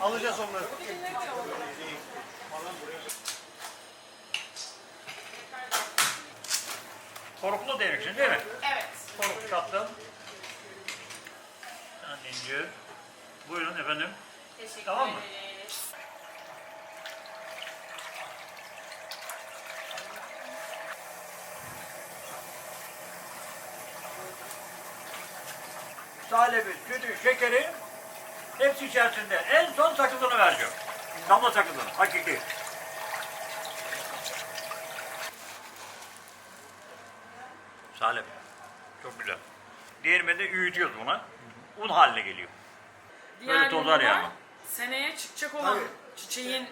Alacağız onları. Koruklu diyeceksin değil mi? Evet. Koruk. Yani incir. Buyurun efendim. Teşekkür Tamam mı? ederiz. Salebi, sütü, şekeri hepsi içerisinde. En son sakızını vereceğim. Damla sakızını, hakiki. Salep. Çok güzel. Diğerinde de öğütüyoruz buna. Un haline geliyor. Böyle Diğer tozar yani. Seneye çıkacak olan Tabii. çiçeğin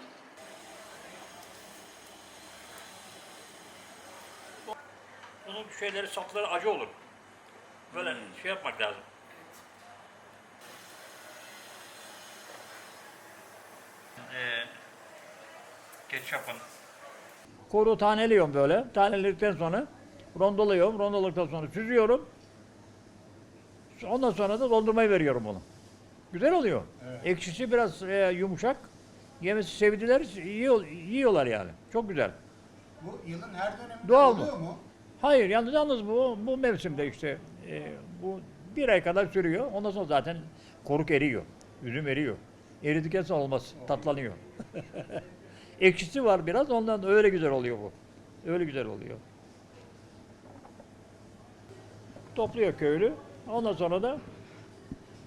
Bunun şeyleri, sapları acı olur. Böyle şey yapmak lazım. Ketçapın. Koru taneliyorum böyle. Taneledikten sonra rondolayıyorum. Rondoladıktan sonra süzüyorum. Ondan sonra da dondurmayı veriyorum onu. Güzel oluyor. Ekşisi biraz e, yumuşak. Yemesi sevdiler, yiyor, yiyorlar yani. Çok güzel. Bu yılın her döneminde Doğal oluyor mu? Hayır yalnız yalnız bu bu mevsimde işte e, bu bir ay kadar sürüyor. Ondan sonra zaten koruk eriyor. Üzüm eriyor. Eridikten sonra olmaz. Tatlanıyor. Ekşisi var biraz ondan öyle güzel oluyor bu. Öyle güzel oluyor. Topluyor köylü. Ondan sonra da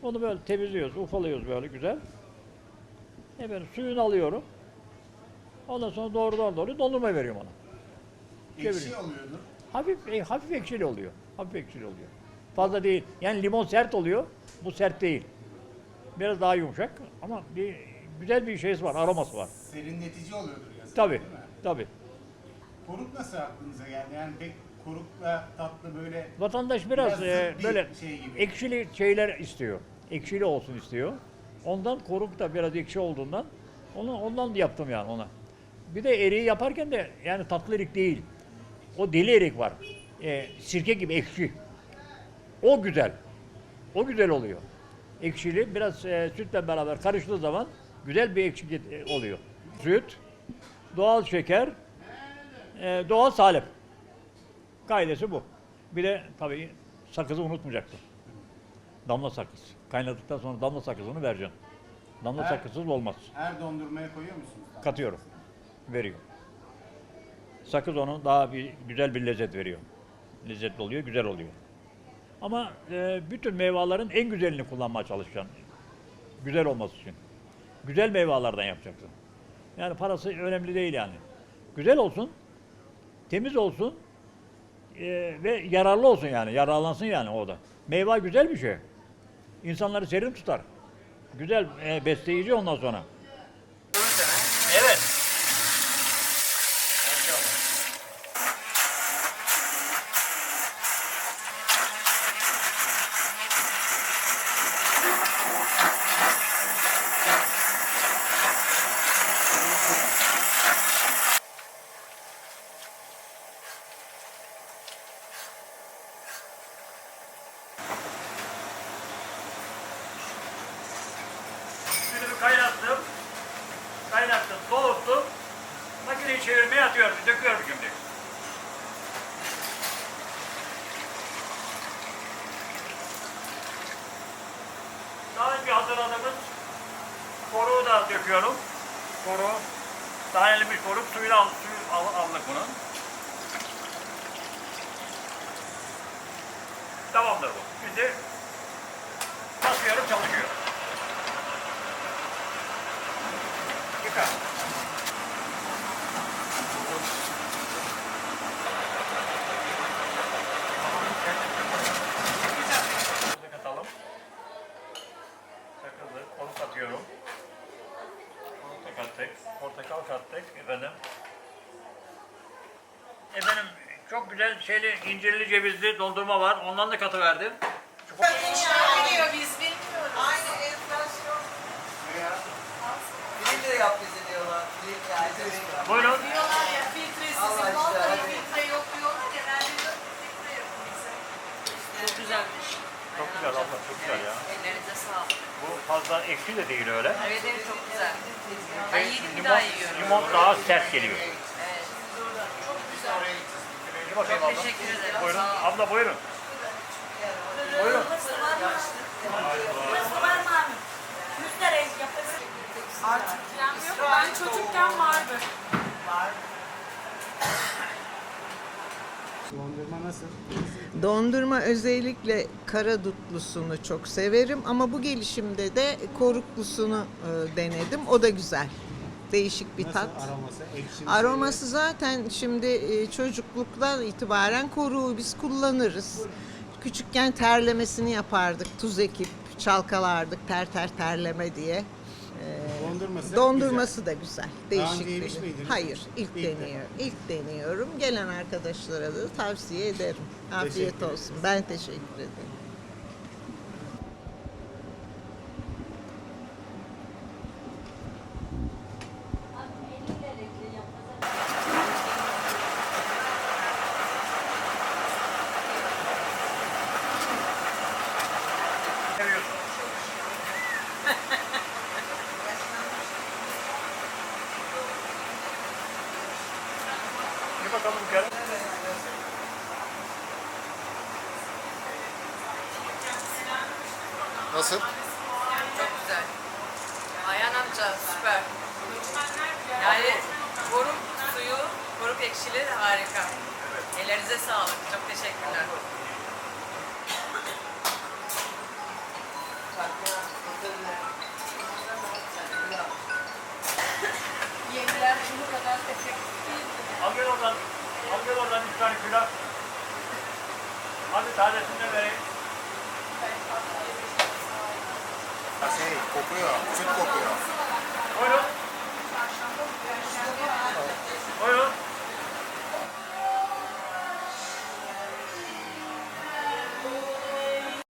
onu böyle temizliyoruz, ufalıyoruz böyle güzel. Efendim suyunu alıyorum. Ondan sonra doğrudan doğru dondurma veriyorum ona. Ekşi oluyordur. Hafif e, hafif ekşili oluyor. Hafif ekşili oluyor. Fazla değil. Yani limon sert oluyor. Bu sert değil. Biraz daha yumuşak ama bir güzel bir şeysi var, aroması var. Serinletici oluyordur ya. Tabii. değil mi? Tabii. Koruk nasıl aklınıza geldi? Yani pek korukla tatlı böyle Vatandaş biraz, Biraz e, zıt bir böyle şey gibi. ekşili şeyler istiyor. Ekşili olsun istiyor. Ondan koruk da biraz ekşi olduğundan onu ondan yaptım yani ona. Bir de eriği yaparken de yani tatlı erik değil. O deli erik var. E, sirke gibi ekşi. O güzel. O güzel oluyor. Ekşili biraz e, sütle beraber karıştığı zaman güzel bir ekşi e, oluyor. Süt, doğal şeker, e, doğal salep. Kaidesi bu. Bir de tabii sakızı unutmayacaktım. Damla sakız. Kaynadıktan sonra damla sakızını vereceksin. Damla Her- sakızsız olmaz. her dondurmaya koyuyor musunuz? Katıyorum. Veriyor. Sakız onun daha bir güzel bir lezzet veriyor. Lezzetli oluyor, güzel oluyor. Ama e, bütün meyvelerin en güzelini kullanmaya çalışacaksın. Güzel olması için. Güzel meyvelerden yapacaksın. Yani parası önemli değil yani. Güzel olsun, temiz olsun e, ve yararlı olsun yani. Yararlansın yani o da. Meyve güzel bir şey. İnsanları serin tutar. Güzel e, besleyici ondan sonra. Kaynattım. Kaynattım, soğuttum. Makineyi çevirmeye atıyorum, döküyorum şimdi. Daha önce hazırladığımız koruğu da döküyorum. Koru, tanelenmiş koruk, suyunu al, suyu al, aldık bunun. Tamamdır bu. Şimdi basıyorum, çalışıyor. Yıka. Sakızı katalım. Sakızı, onu katıyorum. Onu da kattık. Portakal kattık efendim. Efendim çok güzel şeyli incirli cevizli dondurma var. Ondan da katıverdim. biliyor biz bilmiyoruz. Aynı enflasyon. Filtre yap bizi diyorlar. Filtre yap. Buyurun. Diyorlar ya filtresiz. Allah işte, Vallahi hadi. filtre yok diyorlar ya. Ben de diyorum ki filtre yapın bize. Çok güzelmiş. Çok güzel abla, çok güzel ya. Ellerinize sağlık. Bu fazla ekşi de değil öyle. Evet evet çok güzel. Ben yedim bir daha yiyorum. limon daha sert geliyor. Evet. Çok güzel. Bir bakayım abla. Teşekkür ederim. Buyurun. Sağ. Abla buyurun. Buyurun. Artık krem yok. Ben çocukken vardı. Dondurma nasıl? Dondurma özellikle kara dutlusunu çok severim ama bu gelişimde de koruklusunu e, denedim. O da güzel. Değişik bir Nasıl tat. aroması? Ekşi mi? Aroması zaten şimdi e, çocukluktan itibaren koruğu biz kullanırız. Küçükken terlemesini yapardık. Tuz ekip çalkalardık ter ter terleme diye. Ee, Dondurması Dondurması da güzel. Değişik önce yemiş miydiniz? Hayır, ilk, İlk de. deniyor. İlk deniyorum. Gelen arkadaşlara da tavsiye ederim. Afiyet olsun. Ben teşekkür ederim. Bir bakalım kere. Nasıl? Çok güzel. Ayhan amca süper. Yani koruk suyu, koruk ekşili harika. Ellerinize sağlık. Çok teşekkürler. Yeniler şunu kadar değil. Al gel oradan. Al gel oradan üç tane pilav. Hadi tanesini de vereyim. Şey kokuyor, süt kokuyor. Buyurun. Buyurun.